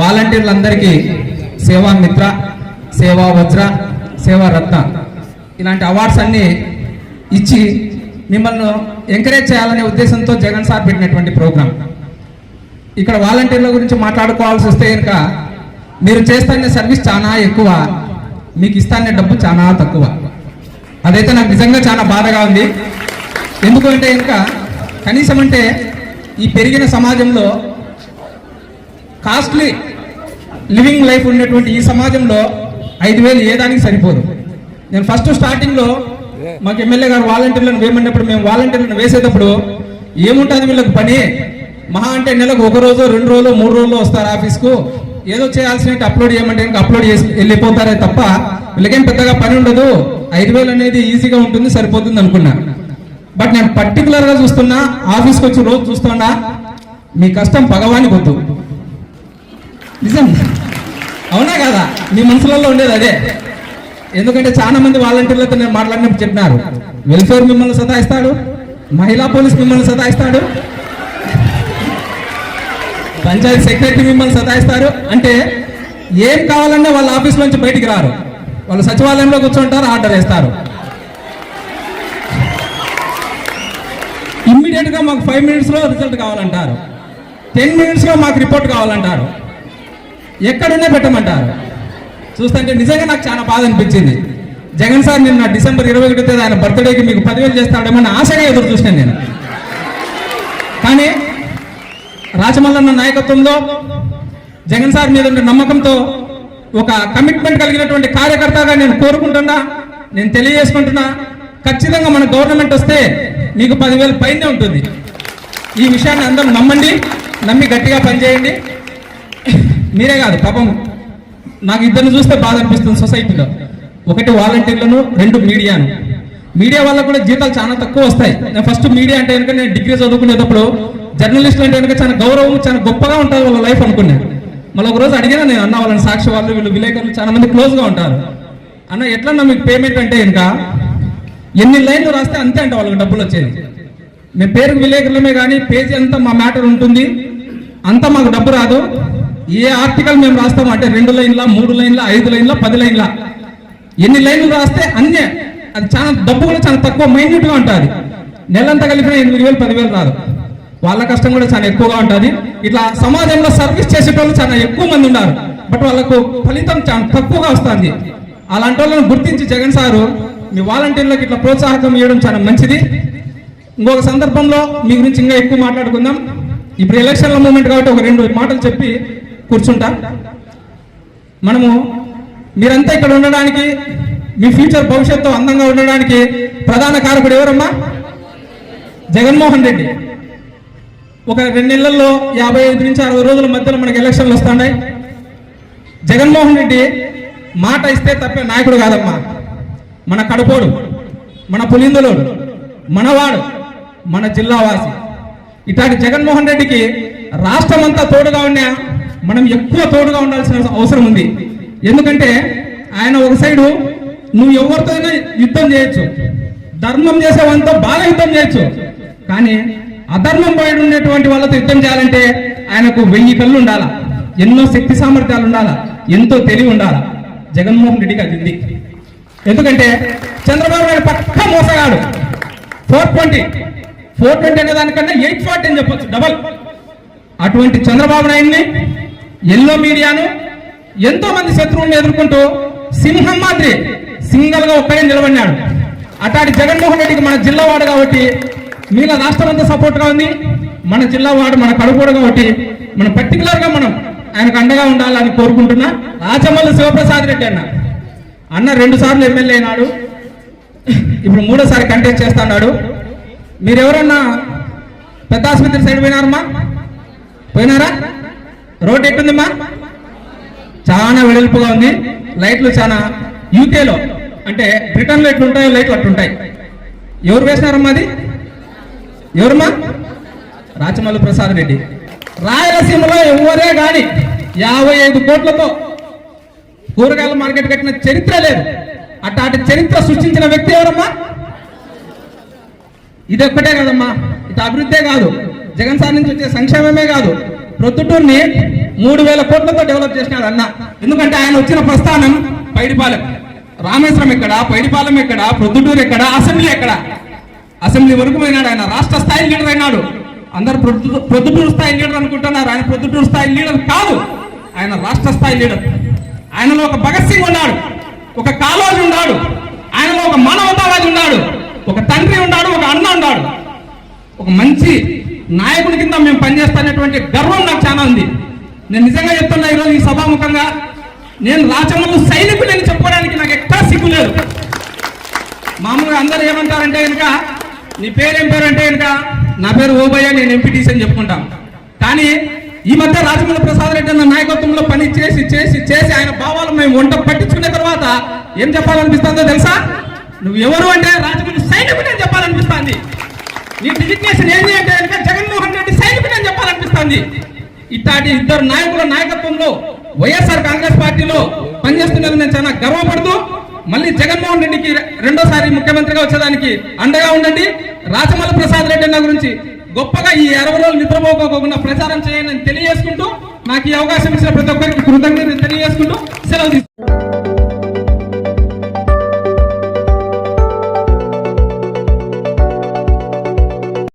వాలంటీర్లందరికీ సేవా మిత్ర సేవా వజ్ర సేవా రత్న ఇలాంటి అవార్డ్స్ అన్నీ ఇచ్చి మిమ్మల్ని ఎంకరేజ్ చేయాలనే ఉద్దేశంతో జగన్ సార్ పెట్టినటువంటి ప్రోగ్రాం. ఇక్కడ వాలంటీర్ల గురించి మాట్లాడుకోవాల్సి వస్తే కనుక మీరు చేస్తున్న సర్వీస్ చాలా ఎక్కువ మీకు ఇస్తానే డబ్బు చాలా తక్కువ. అదైతే నాకు నిజంగా చాలా బాధగా ఉంది. ఎందుకంటే ఇంకా కనీసం అంటే ఈ పెరిగిన సమాజంలో కాస్ట్లీ లివింగ్ లైఫ్ ఉన్నటువంటి ఈ సమాజంలో ఐదు వేలు ఏ దానికి సరిపోదు. నేను ఫస్ట్ స్టార్టింగ్లో మాకు ఎమ్మెల్యే గారు వాలంటీర్లను వేయమన్నప్పుడు మేము వాలంటీర్లను వేసేటప్పుడు ఏముంటుంది వీళ్ళకి పని? మహా అంటే నెలకు ఒక రోజు రెండు రోజులు మూడు రోజులు వస్తారు ఆఫీస్కు. ఏదో చేయాల్సిన అప్లోడ్ చేయమంటే ఇంకా అప్లోడ్ చేసి వెళ్ళిపోతారే తప్ప వీళ్ళకేం పెద్దగా పని ఉండదు. ఐదు వేలు అనేది ఈజీగా ఉంటుంది సరిపోతుంది అనుకున్నా. బట్ నేను పర్టికులర్గా చూస్తున్నా ఆఫీస్కి వచ్చి రోజు చూస్తున్నా మీ కష్టం భగవాని వద్దు. నిజం. అవునా కదా? మీ మనసులలో ఉండేది అదే. ఎందుకంటే చాలా మంది వాలంటీర్లతో నేను మాట్లాడినప్పుడు చెప్పినారు. వెల్ఫేర్ మిమ్మల్ని సతాయిస్తాడు మహిళా పోలీస్ మిమ్మల్ని సతాయిస్తాడు పంచాయతీ సెక్రటరీ మిమ్మల్ని సతాయిస్తారు అంటే ఏం కావాలన్నా వాళ్ళ ఆఫీస్ నుంచి బయటికి రారు. వాళ్ళు సచివాలయంలో కూర్చుంటారు ఆర్డర్ వేస్తారు. ఇమ్మీడియట్గా మాకు ఫైవ్ మినిట్స్లో రిజల్ట్ కావాలంటారు. టెన్ మినిట్స్లో మాకు రిపోర్ట్ కావాలంటారు. ఎక్కడైనా పెట్టమంటారు. చూస్తుంటే నిజంగా నాకు చాలా బాధ అనిపించింది. జగన్ సార్ నిన్న డిసెంబర్ ఇరవై ఒకటి తేదీ ఆయన బర్త్డేకి మీకు పదివేలు చేస్తాడేమో అని ఆశగా ఎదురు చూసాను నేను. కానీ రాజమల్లన్న నాయకత్వంలో జగన్ సార్ మీద ఉన్న నమ్మకంతో ఒక కమిట్మెంట్ కలిగినటువంటి కార్యకర్తగా నేను కోరుకుంటున్నా నేను తెలియజేసుకుంటున్నా. ఖచ్చితంగా మన గవర్నమెంట్ వస్తే మీకు పదివేలు పైనే ఉంటుంది. ఈ విషయాన్ని అందరూ నమ్మండి నమ్మి గట్టిగా పనిచేయండి. మీరే కాదు పాపం నాకు ఇద్దరిని చూస్తే బాధ అనిపిస్తుంది సొసైటీలో. ఒకటి వాలంటీర్లను రెండు మీడియాను. మీడియా వల్ల కూడా జీతాలు చాలా తక్కువ వస్తాయి. నేను ఫస్ట్ మీడియా అంటే కనుక నేను డిగ్రీ చదువుకునేటప్పుడు జర్నలిస్టులు అంటే కనుక చాలా గౌరవం చాలా గొప్పగా ఉంటుంది వాళ్ళ లైఫ్ అనుకున్నాను మళ్ళీ ఒక రోజు అడిగినా నేను అన్న వాళ్ళని సాక్షి వాళ్ళు వీళ్ళు విలేకరులు చాలా మంది క్లోజ్గా ఉంటారు. అన్న ఎట్లన్నా మీకు పేమెంట్ అంటే ఇంకా ఎన్ని లైన్లు రాస్తే అంతే అంటే వాళ్ళకి డబ్బులు వచ్చేది. మేము పేరుకు విలేకరులమే కానీ పేజీ అంతా మా మ్యాటర్ ఉంటుంది. అంతా మాకు డబ్బు రాదు. ఏ ఆర్టికల్ మేము రాస్తాం అంటే రెండు లైన్ల మూడు లైన్ల ఐదు లైన్ల పది లైన్ల. ఎన్ని లైన్లు రాస్తే అన్నే. అది చాలా డబ్బు కూడా చాలా తక్కువ మైన్యూట్గా ఉంటుంది. నెలంతా కలిపిన ఎనిమిది వేలు పదివేలు రాదు. వాళ్ళ కష్టం కూడా చాలా ఎక్కువగా ఉంటుంది. ఇట్లా సమాజంలో సర్వీస్ చేసేటోళ్ళు చాలా ఎక్కువ మంది ఉన్నారు. బట్ వాళ్ళకు ఫలితం చాలా తక్కువగా వస్తుంది. అలాంటి వాళ్ళని గుర్తించి జగన్ సారు మీ వాలంటీర్లకు ఇట్లా ప్రోత్సాహకం ఇవ్వడం చాలా మంచిది. ఇంకొక సందర్భంలో మీ గురించి ఇంకా ఎక్కువ మాట్లాడుకుందాం. ఇప్పుడు ఎలక్షన్ల మూమెంట్ కాబట్టి ఒక రెండు మాటలు చెప్పి కూర్చుంటా? మనము మీరంతా ఇక్కడ ఉండడానికి మీ ఫ్యూచర్ భవిష్యత్తు అందంగా ఉండడానికి ప్రధాన కారకుడు ఎవరమ్మా? జగన్మోహన్ రెడ్డి. ఒక రెండు నెలల్లో యాభై ఐదు నుంచి అరవై రోజుల మధ్యలో మనకి ఎలక్షన్లు వస్తున్నాయి. జగన్మోహన్ రెడ్డి మాట ఇస్తే తప్పే నాయకుడు కాదమ్మా. మన కడుపోడు మన పులిందులోడు మనవాడు మన జిల్లావాసి. ఇట్లాంటి జగన్మోహన్ రెడ్డికి రాష్ట్రం అంతా తోడుగా ఉన్న మనం ఎక్కువ తోడుగా ఉండాల్సిన అవసరం ఉంది. ఎందుకంటే ఆయన ఒక సైడు నువ్వు ఎవరితోనైనా యుద్ధం చేయొచ్చు. ధర్మం చేసేవాళ్ళతో బాగా యుద్ధం చేయొచ్చు. కానీ అధర్మం బయట ఉండేటువంటి వాళ్ళతో యుద్ధం చేయాలంటే ఆయనకు వెయ్యి కళ్ళు ఉండాలా? ఎన్నో శక్తి సామర్థ్యాలు ఉండాలా? ఎంతో తెలివి ఉండాలా? జగన్మోహన్ రెడ్డికి అది ఉంది ఎందుకంటే చంద్రబాబు నాయుడు పక్క మోసగాడు. Four twenty. ఫోర్ ట్వంటీ అనే దానికన్నా ఎయిట్ ఫార్టీ అని చెప్పొచ్చు డబల్. అటువంటి చంద్రబాబు నాయుడిని ఎల్లో మీడియాను ఎంతో మంది శత్రువులను ఎదుర్కొంటూ సింహం మాదిరి సింగల్గా ఒక్కడే నిలబడినాడు. అటాడి జగన్మోహన్ రెడ్డికి మన జిల్లా వాడు కాబట్టి మిగతా రాష్ట్రం అంతా సపోర్ట్గా ఉంది. మన జిల్లా వాడు మన కడుపుడు కాబట్టి మనం పర్టికులర్గా మనం ఆయనకు అండగా ఉండాలని కోరుకుంటున్నా. రాచమల్లి శివప్రసాద్ రెడ్డి అన్న. అన్న రెండు సార్లు ఎమ్మెల్యే అయినాడు. ఇప్పుడు మూడోసారి కంటెస్ట్ చేస్తున్నాడు. మీరెవరన్నా పెద్ద ఆసుపత్రి సైడ్ పోయినారమ్మా? పోయినారా? రోడ్ ఎట్టుందమ్మా? చాలా వెడల్పుగా ఉంది. లైట్లు చాలా యూకేలో అంటే బ్రిటన్లో ఎట్లుంటాయో లైట్లు అట్లుంటాయి. ఎవరు వేసినారమ్మా అది? ఎవరమ్మా? రాచమల్లి ప్రసాద్ రెడ్డి. రాయలసీమలో ఎవరే కానీ యాభై ఐదు కోట్లతో కూరగాయల మార్కెట్ కట్టిన చరిత్ర లేదు. అట్లాంటి చరిత్ర సృష్టించిన వ్యక్తి ఎవరమ్మా? ఇది ఒక్కటే కదమ్మా. ఇటు అభివృద్ధే కాదు. జగన్ సార్ నుంచి వచ్చే సంక్షేమమే కాదు. ప్రొద్దుటూరుని మూడు వేల కోట్లతో డెవలప్ చేసినాడు అన్న. ఎందుకంటే ఆయన వచ్చిన ప్రస్థానం పైడిపాలెం. రామేశ్వరం ఎక్కడ? పైడిపాలెం ఎక్కడ? ప్రొద్దుటూరు ఎక్కడ? అసెంబ్లీ ఎక్కడ? అసెంబ్లీ వరకు పోయినాడు ఆయన. రాష్ట్ర స్థాయి లీడర్ అయినాడు. అందరు ప్రొద్దు ప్రొద్దుటూరు స్థాయి లీడర్ అనుకుంటున్నారు. ఆయన ప్రొద్దుటూరు స్థాయి లీడర్ కాదు. ఆయన రాష్ట్ర స్థాయి లీడర్. ఆయనలో ఒక భగత్ సింగ్ ఉన్నాడు. ఒక కాలోజీ ఉన్నాడు. ఆయనలో ఒక మానవతావాది ఉన్నాడు. ఒక తండ్రి ఉన్నాడు. ఒక అన్న ఉన్నాడు. ఒక మంచి నాయకుడి కింద మేము పనిచేస్తానేటువంటి గర్వం నాకు చాలా ఉంది. నేను నిజంగా చెప్తున్నా ఈరోజు ఈ సభాముఖంగా నేను రాచమల్లు సైనికులని చెప్పుకోవడానికి నాకు ఎక్కడా సిగ్గు లేదు. మామూలుగా అందరూ ఏమంటారంటే కనుక నీ పేరేం పేరు అంటే కనుక నా పేరు ఓబయ్య నేను ఎంపీటీసీ అని చెప్పుకుంటాం. కానీ ఈ మధ్య రాజమౌళి ప్రసాద్ రెడ్డి అన్న నాయకత్వంలో పని చేసి చేసి చేసి ఆయన భావాలు మేము వంట పట్టించుకున్న తర్వాత ఏం చెప్పాలనిపిస్తుందో తెలుసా? నువ్వు ఎవరు అంటే రాజమౌళి సైనికుడు అని చెప్పాలనిపిస్తుంది. నీ డిజిగ్నేషన్ ఏంటి అంటే కనుక జగన్మోహన్ రెడ్డి సైనికుడు అని చెప్పాలనిపిస్తుంది. ఇట్లాంటి ఇద్దరు నాయకుల నాయకత్వంలో వైఎస్ఆర్ కాంగ్రెస్ పార్టీలో పనిచేస్తున్నందుకు నేను చాలా గర్వపడుతూ మళ్ళీ జగన్మోహన్ రెడ్డికి రెండోసారి ముఖ్యమంత్రిగా వచ్చేదానికి అండగా ఉండండి. రాచమల్లి ప్రసాద్ రెడ్డి అన్న గురించి గొప్పగా ఈ అరవై రోజులు నిద్రపోకోకుండా ప్రచారం చేయండి తెలియజేసుకుంటూ నాకు ఈ అవకాశం ఇచ్చిన ప్రతి ఒక్కరికి కృతజ్ఞతలు తెలియజేసుకుంటూ సెలవు తీసుకుంటాను